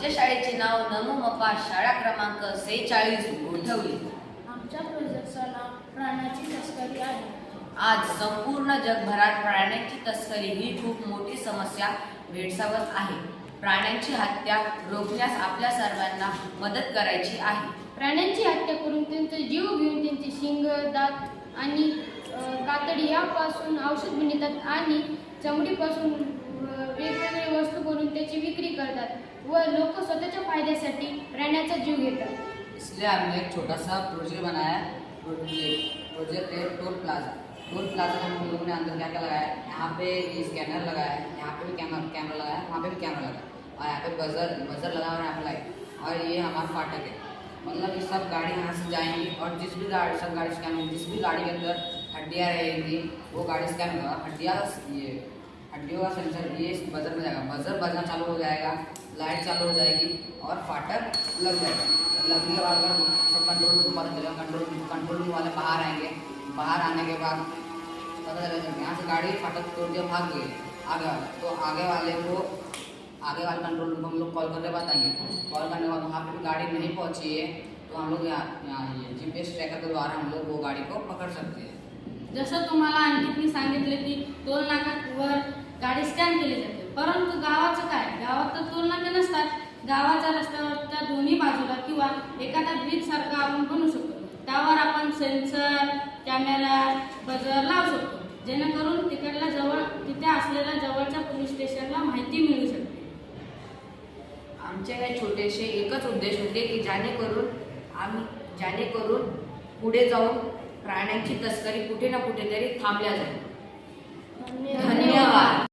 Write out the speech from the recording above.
आमच्या शाळेचे नाव नमो मप्पा शाळा क्रमांक सेहेचाळीस गोठवली आमच्या प्रोजेक्टचं नाव प्राण्याची तस्करी आहे. आज संपूर्ण जगभरात प्राण्यांची तस्करी ही खूप मोठी समस्या भेडसावत आहे. प्राण्यांची हत्या रोखण्यास आपल्या सर्वांना मदत करायची आहे. प्राण्यांची हत्या करून त्यांचा जीव घेऊन त्यांचे शिंग दात आणि कातडी यापासून औषध बनवतात आणि चमडीपासून अ, करतात. व लोक स्वतःच्या फायद्यासाठी प्राण्याचा जीव घेतात. इसलिए हमने एक छोटा सा प्रोजेक्ट बनाया प्रोजेक्ट है टोल प्लाजा टोल प्लाजा में हम लोगों ने अंदर क्या क्या लगाया? यहाँ पे स्कैनर लगाया. है यहाँ पे भी कैमरा कैमरा लगाया. है वहाँ पे भी कैमरा लगा और यहाँ पे बजर बजर लगा है यहाँ पे लाइट और ये हमारा फाटक है. मतलब ये सब गाड़ी यहाँ से जाएँगी. और जिस भी गाड़ी सब गाड़ी स्कैन होगी. जिस भी गाड़ी के अंदर हड्डियाँ रहेंगी, वो गाड़ी स्कैन होगा. हड्डियाँ ये हड्डियों का सेंसर ये बजर में जाएगा। बजर बजना चालू हो जाएगा लाइट चालू हो जाएगी और फाटक लग जाएगा। लगने के बाद अगर सब कंट्रोल रूम पता चलेगा कंट्रोल कंट्रोल रूम वाले बाहर आएँगे। बाहर आने के बाद पता चलेगा यहाँ से गाड़ी फाटक तोड़ के भाग गई आगे तो आगे वाले को आगे वाले कंट्रोल रूम को हम लोग कॉल करके बताएँगे। कॉल करने के बाद वहाँ पे भी गाड़ी नहीं पहुँची है तो हम लोग यहाँ यहाँ जी पी ट्रैकर के द्वारा हम लोग वो गाड़ी को पकड़ सकते हैं। जसं तुम्हाला अंकितने सांगितले की टोल नाकावर गाडी स्कॅन केली जाते. परंतु गावाचं काय? गावात तर टोल नाके नसतात. गावाच्या रस्त्यावरच्या दोन्ही बाजूला किंवा एखादा ब्रिज सारखा आपण बनवू शकतो. त्यावर आपण सेन्सर कॅमेरा बजर लावू शकतो. जेणेकरून तिकडला जवळ तिथे असलेल्या जवळच्या पोलीस स्टेशनला माहिती मिळू शकते. आमचे हे छोटेसे एकच उद्देश होते की जेणेकरून आम्ही जेणेकरून पुढे जाऊन प्राण्यांची तस्करी कुठे ना कुठेतरी थांबल्या जाईल. धन्यवाद.